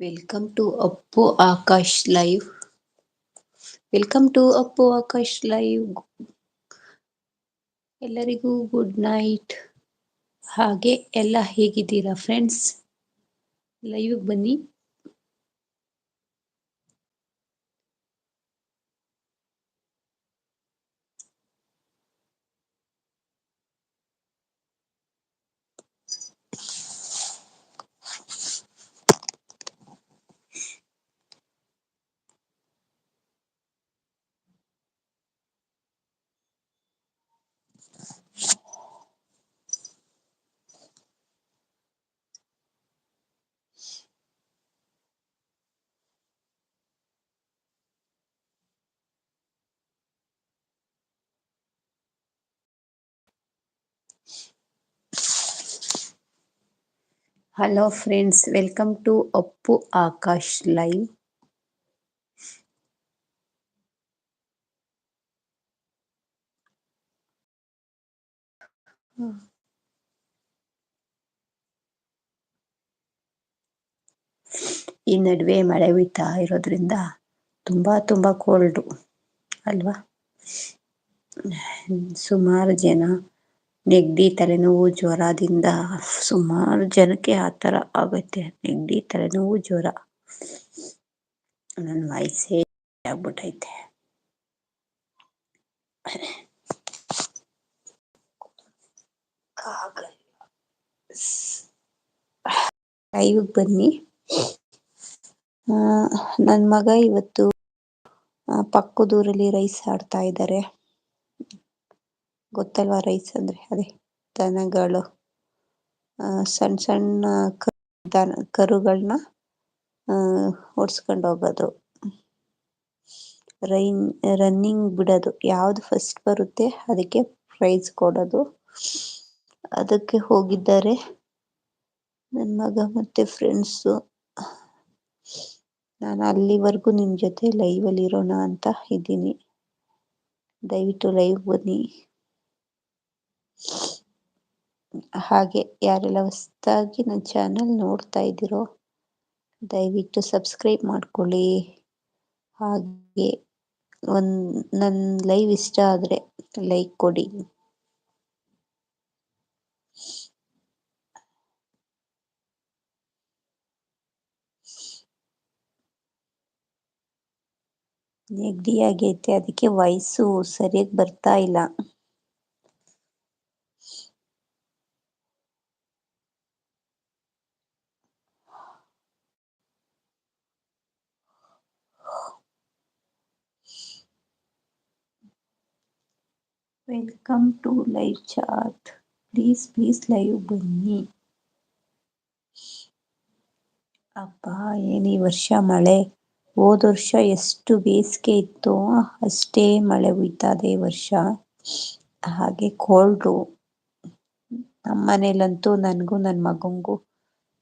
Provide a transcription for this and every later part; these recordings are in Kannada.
Welcome to Appu Akash live welcome to Appu Akash live ಎಲ್ಲರಿಗೂ ಗುಡ್ ನೈಟ್ ಹಾಗೆ ಎಲ್ಲ ಹೇಗಿದ್ದೀರಾ ಫ್ರೆಂಡ್ಸ್ ಲೈವ್ ಬನ್ನಿ. Hello friends welcome to Appu Akash live ಈ ನಡುವೆ ಮಳೆ ಬೀಳ್ತಾ ಇರೋದ್ರಿಂದ ತುಂಬಾ ತುಂಬಾ ಕೋಲ್ಡು ಅಲ್ವಾ? ಸುಮಾರು ಜನ ನೆಗಡಿ ತಲೆನೋವು ಜ್ವರದಿಂದ ಸುಮಾರು ಜನಕ್ಕೆ ಆ ಥರ ಆಗುತ್ತೆ. ನೆಗಡಿ ತಲೆನೋವು ಜ್ವರ. ನನ್ನ ವಯಸ್ಸೇ ಆಗ್ಬಿಟ್ಟೈತೆ. ಲೈವ್ ಬನ್ನಿ. ನನ್ನ ಮಗ ಇವತ್ತು ಪಕ್ಕದೂರಲ್ಲಿ ರೈಸ್ ಆಡ್ತಾ ಇದ್ದಾರೆ ಗೊತ್ತಲ್ವಾ ರೈಸ್ ಅಂದ್ರೆ? ಅದೇ ದನಗಳು. ಸಣ್ಣ ಸಣ್ಣ ದನ ಕರುಗಳನ್ನ ಓಡಿಸ್ಕೊಂಡು ಹೋಗೋದು. ರೈನ್, ರನ್ನಿಂಗ್ ಬಿಡೋದು. ಯಾವ್ದು ಫಸ್ಟ್ ಬರುತ್ತೆ ಅದಕ್ಕೆ ಪ್ರೈಸ್ ಕೊಡೋದು. ಅದಕ್ಕೆ ಹೋಗಿದ್ದಾರೆ ನನ್ನ ಮಗ ಮತ್ತೆ ಫ್ರೆಂಡ್ಸು ನಾನು ಅಲ್ಲಿವರೆಗೂ ನಿಮ್ಮ ಜೊತೆ ಲೈವಲ್ಲಿ ಇರೋಣ ಅಂತ ಇದ್ದೀನಿ. ದಯವಿಟ್ಟು ಲೈವ್ ಬನ್ನಿ. ಹಾಗೆ ಯಾರೆಲ್ಲ ಹೊಸದಾಗಿ ನನ್ನ ಚಾನಲ್ ನೋಡ್ತಾ ಇದ್ದೀರೋ, ದಯವಿಟ್ಟು ಸಬ್ಸ್ಕ್ರೈಬ್ ಮಾಡ್ಕೊಳ್ಳಿ. ಹಾಗೆ ಒಂದು ನನ್ನ ಲೈವ್ ಇಷ್ಟ ಆದರೆ ಲೈಕ್ ಕೊಡಿ. ನೆಗಡಿ ಆಗೈತೆ, ಅದಕ್ಕೆ ವಾಯ್ಸು ಸರಿಯಾಗಿ ಬರ್ತಾ ಇಲ್ಲ. Welcome to live chat please please live ಬನ್ನಿ ಅಪ್ಪ ಏನು ಈ ವರ್ಷ ಮಳೆ. ಹೋದ ವರ್ಷ ಎಷ್ಟು ಬೇಸಿಗೆ ಇತ್ತು, ಅಷ್ಟೇ ಮಳೆ ಹುಯ್ತದೆ ಈ ವರ್ಷ. ಹಾಗೆ ಕೋಲ್ಡು ನಮ್ಮ ಮನೇಲಂತೂ ನನಗೂ ನನ್ನ ಮಗನಿಗೂ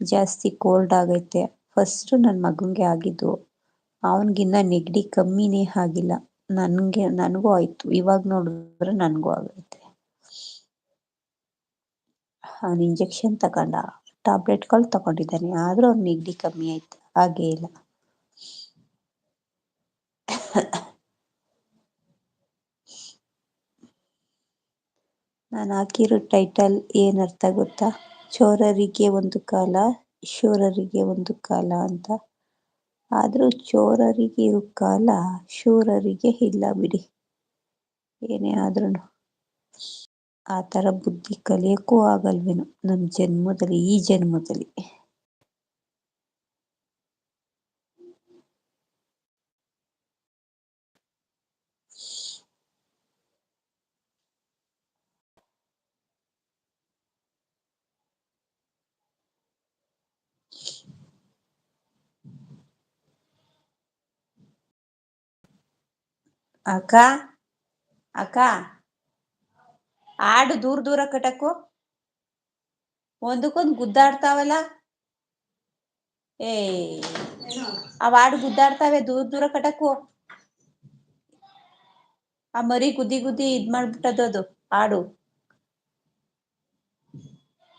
ಜಾಸ್ತಿ ಕೋಲ್ಡ್ ಆಗೈತೆ. ಫಸ್ಟು ನನ್ನ ಮಗನಿಗೆ ಆಗಿದ್ದು, ಅವನಿಗಿನ್ನ ನೆಗಡಿ ಕಮ್ಮಿನೇ ಆಗಿಲ್ಲ. ನನಗೆ, ನನಗೂ ಆಯ್ತು. ಇವಾಗ ನೋಡಿದ್ರೆ ನನಗೂ ಆಗೈತೆ. ಅವನು ಇಂಜೆಕ್ಷನ್ ತಗೊಂಡ. ಟ್ಯಾಬ್ಲೆಟ್ಗಳು ತಗೊಂಡಿದ್ದಾನೆ. ಆದರೂ ಅವ್ನ ನೆಗಡಿ ಕಮ್ಮಿ ಆಯ್ತು. ಹಾಗೆ ಇಲ್ಲ. ನಾನು ಹಾಕಿರೋ ಟೈಟಲ್ ಏನರ್ಥ ಗೊತ್ತಾ? ಚೋರರಿಗೆ ಒಂದು ಕಾಲ, ಶೂರರಿಗೆ ಒಂದು ಕಾಲ ಅಂತ. ಆದರೂ ಚೋರರಿಗೆ ಇರೋ ಕಾಲ ಶೂರರಿಗೆ ಇಲ್ಲ ಬಿಡಿ. ಏನೇ ಆದ್ರೂ ಆ ಥರ ಬುದ್ಧಿ ಕಲಿಯೋಕ್ಕೂ ಆಗಲ್ವೇನೋ. ನಮ್ಮ ಜನ್ಮದಲ್ಲಿ, ಈ ಜನ್ಮದಲ್ಲಿ. ಅಕ್ಕ ಅಕ್ಕ. ಆಡು ದೂರ ದೂರ ಕಟಕು. ಒಂದಕ್ಕೊಂದು ಗುದ್ದಾಡ್ತಾವಲ್ಲ? ಏ ಆಡು ಗುದ್ದಾಡ್ತಾವೆ, ದೂರ ದೂರ ಕಟಕು. ಆ ಮರಿ ಗುದ್ದಿ ಗುದ್ದಿ ಇದ್ ಮಾಡ್ಬಿಟ್ಟದ ಅದು, ಆಡು.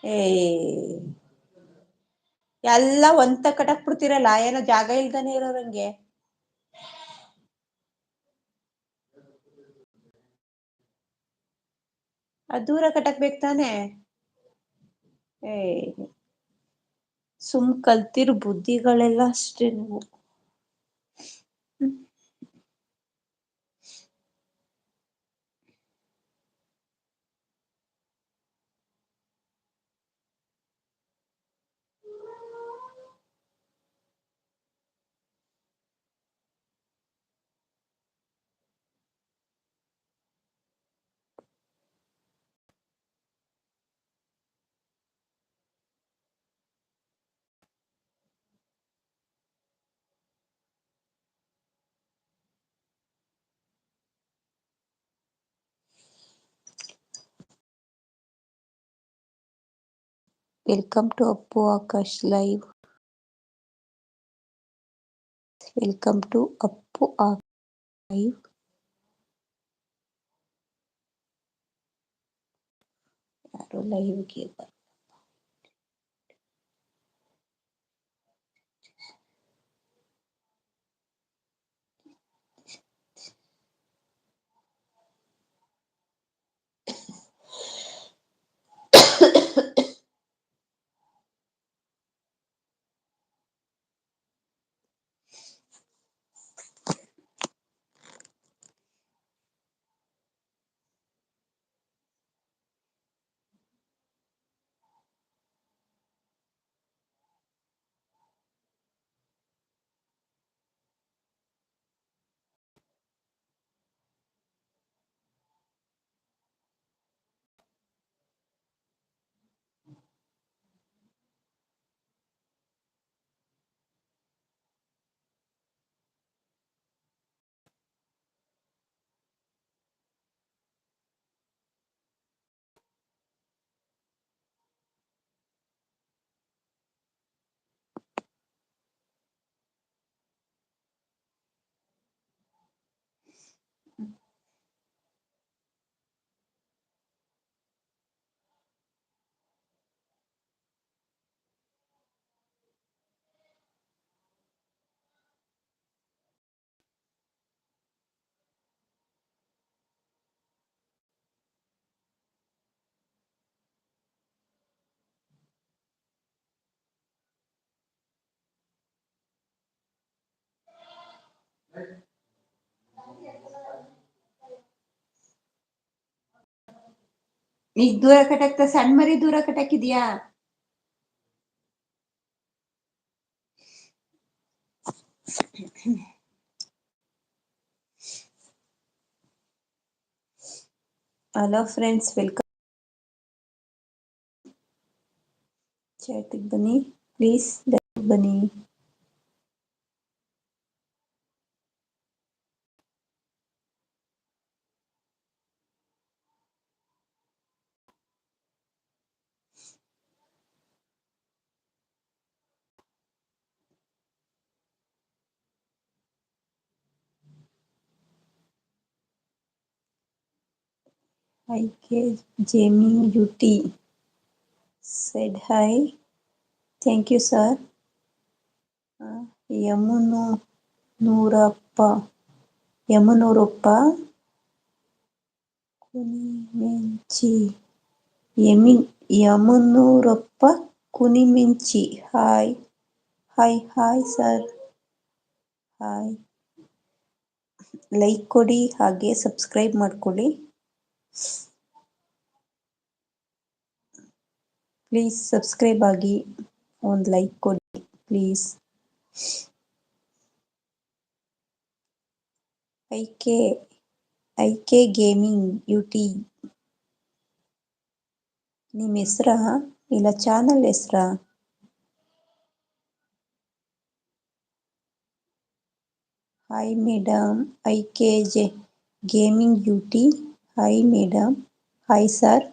ಏ ಎಲ್ಲ ಒಂತ ಕಟಕ್ ಬಿಡ್ತಿರಲ್ಲ, ಏನೋ ಜಾಗ ಇಲ್ದಾನೆ ಇರೋರಂಗೆ. ಅ ದೂರ ಕಟಕ್ ಬ ತಾನೆ? ಏ ಸುಮ್ ಕಲ್ತಿರ್ ಬುದ್ಧಿಗಳೆಲ್ಲ ಅಷ್ಟೇ ನೀವು. welcome to Appu Akash live welcome to Appu uh live ಯಾರು ಲೈವ್ಗೆ ಬ ಈಗ ದೂರ ಕಟ್ಟಾಕ್ತ ಸಣ್ಣ ಮರಿ ದೂರ ಕಟ್ಟಾಕಿದ್ಯಾ ಹಲೋ ಫ್ರೆಂಡ್ಸ್ ವೆಲ್ಕಮ್ ಚಾಟಿಗೆ ಬನ್ನಿ ಪ್ಲೀಸ್ ದಯವಿಟ್ಟು ಬನ್ನಿ IK Jamie UT said hi. Thank you, sir. Uh, Yamunu Nurappa Yamanurappa Kunimenchi Yamin Yamanurappa Kuniminchi hi hi hi sir hi like ಕೊಡಿ ಹಾಗೆ ಸಬ್ಸ್ಕ್ರೈಬ್ ಮಾಡ್ಕೊಳ್ಳಿ ಪ್ಲೀಸ್ ಸಬ್ಸ್ಕ್ರೈಬ್ ಆಗಿ ಒಂದು ಲೈಕ್ ಕೊಡಿ please I K I K gaming U T ನಿಮ್ಮ ಹೆಸ್ರಾ ಇಲ್ಲ channel ಹೆಸ್ರಾ hi madam I K J gaming U T hi madam hi sir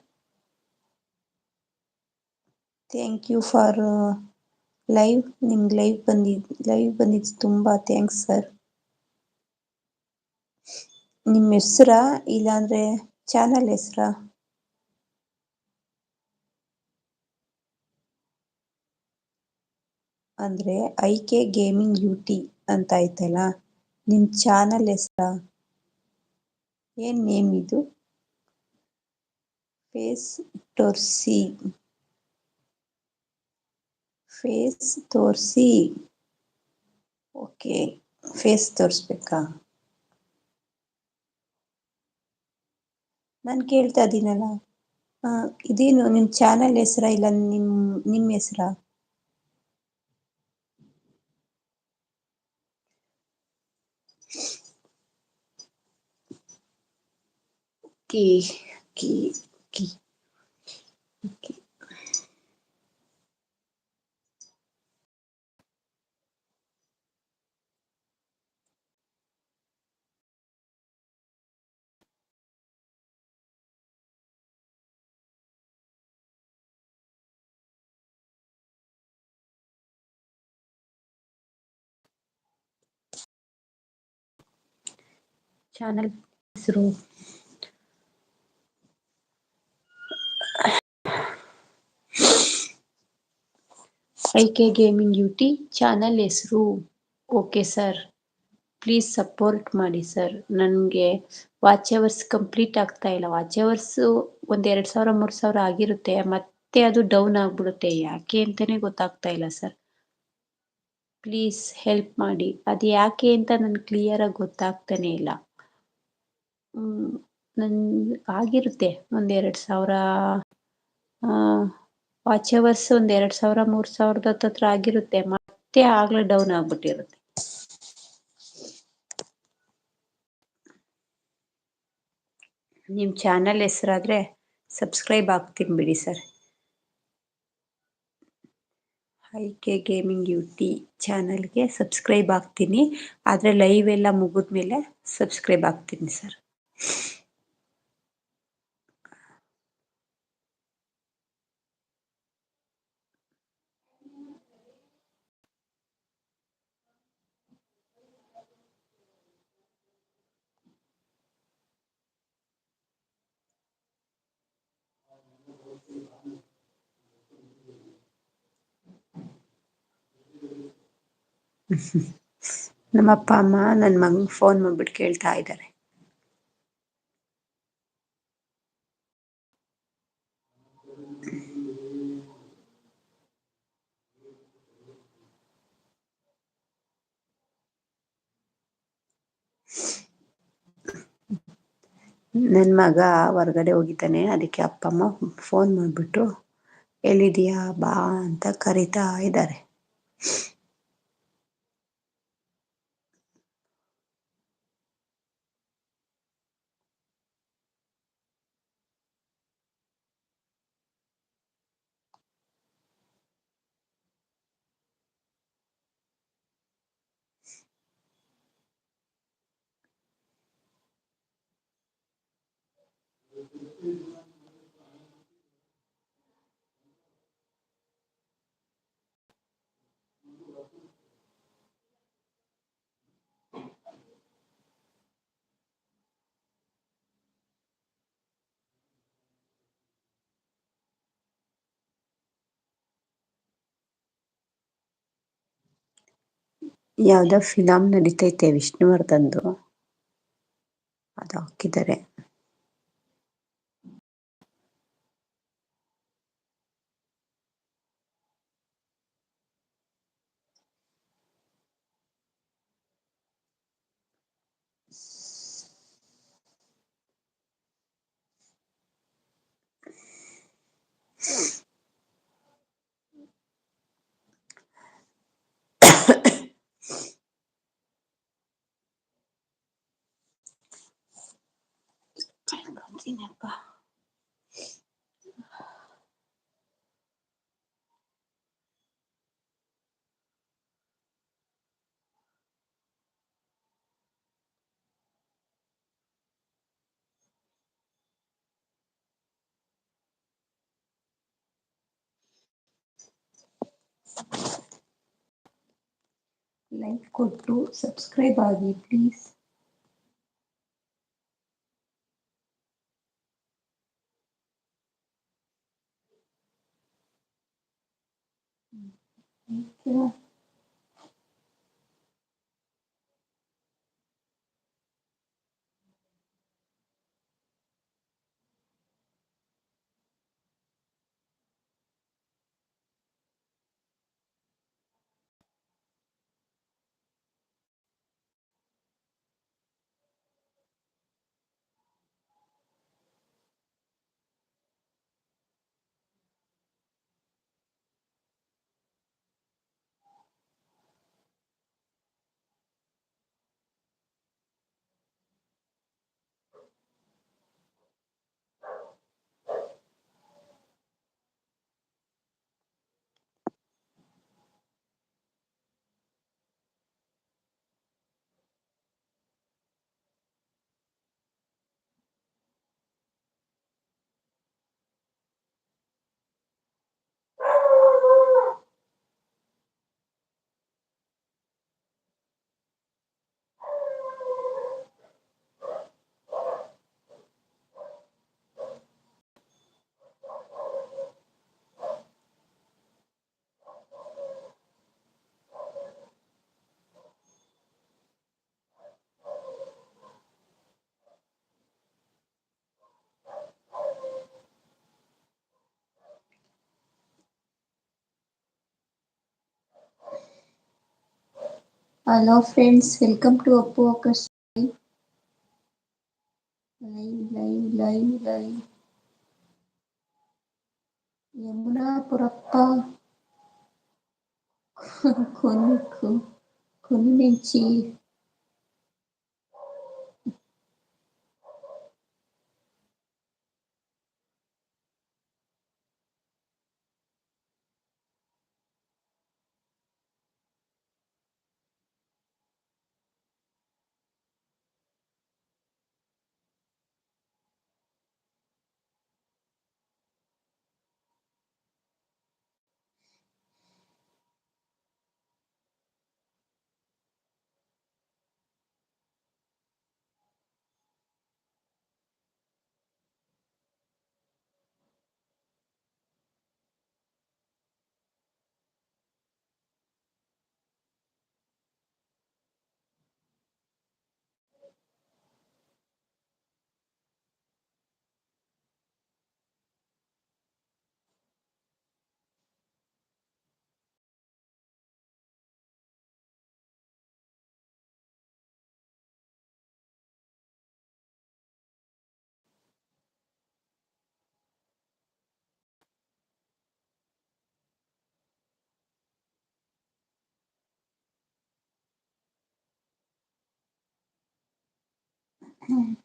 thank you for live ನಿಮ್ಗೆ ಲೈವ್ ಬಂದಿದ್ದು ಲೈವ್ ಬಂದಿದ್ದು ತುಂಬ ಥ್ಯಾಂಕ್ಸ್ ಸರ್ ನಿಮ್ಮ ಹೆಸ್ರಾ, ಇಲ್ಲಾಂದರೆ ಚಾನಲ್ ಹೆಸ್ರಾ? ಅಂದ್ರೆ I K gaming U T ಅಂತ ಆಯ್ತಲ್ಲ ನಿಮ್ಮ ಚಾನಲ್ ಹೆಸ್ರ? ಏನ್ ನೇಮ್ ಇದು? ಫೇಸ್ ತೋರಿಸಿ. ಫೇಸ್ ತೋರಿಸಿ. ಓಕೆ, ಫೇಸ್ ತೋರಿಸ್ಬೇಕಾ? ನಾನು ಕೇಳ್ತಾ ಇದ್ದೀನಲ್ಲ ಇದೇನು ನಿಮ್ಮ ಚಾನೆಲ್ ಹೆಸರಾ ಇಲ್ಲ ನಿಮ್ಮ ನಿಮ್ ಹೆಸರ? Okay K K K okay channel ಹೆಸರು I K gaming UT channel ಹೆಸರು. Okay sir. ಪ್ಲೀಸ್ ಸಪೋರ್ಟ್ ಮಾಡಿ ಸರ್. ನನಗೆ ವಾಚ್ ಅವರ್ಸ್ ಕಂಪ್ಲೀಟ್ ಆಗ್ತಾ ಇಲ್ಲ. ವಾಚ್ ಅವರ್ಸು ಒಂದ್ ಎರಡ್ ಸಾವಿರ, ಮೂರು ಸಾವಿರ ಆಗಿರುತ್ತೆ. ಮತ್ತೆ ಅದು ಡೌನ್ ಆಗ್ಬಿಡುತ್ತೆ. ಯಾಕೆ ಅಂತಾನೆ ಗೊತ್ತಾಗ್ತಾ ಇಲ್ಲ ಸರ್. ಪ್ಲೀಸ್ ಹೆಲ್ಪ್ ಮಾಡಿ. ಅದು ಯಾಕೆ ಅಂತ ನನಗೆ ಕ್ಲಿಯರ್ ಆಗಿ ಗೊತ್ತಾಗ್ತಾನೆ ಇಲ್ಲ. ಹ್ಮ್ ನನ್ ಆಗಿರುತ್ತೆ. ಒಂದ್ ಎರಡ್ ಸಾವಿರ ವಾಚ್ ಅವರ್ಸ್ ಒಂದ್ ಎರಡ್ ಸಾವಿರ, ಮೂರ್ ಸಾವಿರದ ಹತ್ತತ್ರ ಆಗಿರುತ್ತೆ. ಮತ್ತೆ ಆಗ್ಲೇ ಡೌನ್ ಆಗ್ಬಿಟ್ಟಿರುತ್ತೆ. ನಿಮ್ಮ ಚಾನಲ್ ಹೆಸರಾದ್ರೆ ಸಬ್ಸ್ಕ್ರೈಬ್ ಆಗ್ತೀನಿ ಬಿಡಿ sir I K gaming T ಚಾನಲ್ಗೆ ಸಬ್ಸ್ಕ್ರೈಬ್ ಆಗ್ತೀನಿ. ಆದರೆ ಲೈವ್ ಎಲ್ಲ ಮುಗಿದ್ಮೇಲೆ ಸಬ್ಸ್ಕ್ರೈಬ್ ಆಗ್ತೀನಿ ಸರ್ ನಮ್ಮ ಅಪ್ಪ, ಅಮ್ಮ ನನ್ನ ಮಗನ್ ಫೋನ್ ಮಾಡ್ಬಿಟ್ಟು ಕೇಳ್ತಾ ಇದ್ದಾರೆ ನನ್ನ ಮಗ ಹೊರ್ಗಡೆ ಹೋಗಿದ್ದಾನೆ, ಅದಕ್ಕೆ ಅಪ್ಪಮ್ಮ ಫೋನ್ ಮಾಡಿಬಿಟ್ಟು ಎಲ್ಲಿದೀಯಾ ಬಾ ಅಂತ ಕರಿತಾ ಇದ್ದಾರೆ ಯಾವ್ದೋ ಫಿಲಂ ನಡೀತೈತೆ ವಿಷ್ಣುವರ್ಧನ್ದು. ಅದು ಹಾಕಿದ್ದಾರೆ. ಏನಪ್ಪ ಲೈಕ್ ಕೊಟ್ಟು ಸಬ್ಸ್ಕ್ರೈಬ್ ಆಗಿ please 嗯，对 hello friends welcome to Appu Akash live live live live ಯಮುನಾಪುರಪ್ಪ ಕೊನಿಕ್ಕು ಕೊನಿಮೆಚ್ಚಿ うん。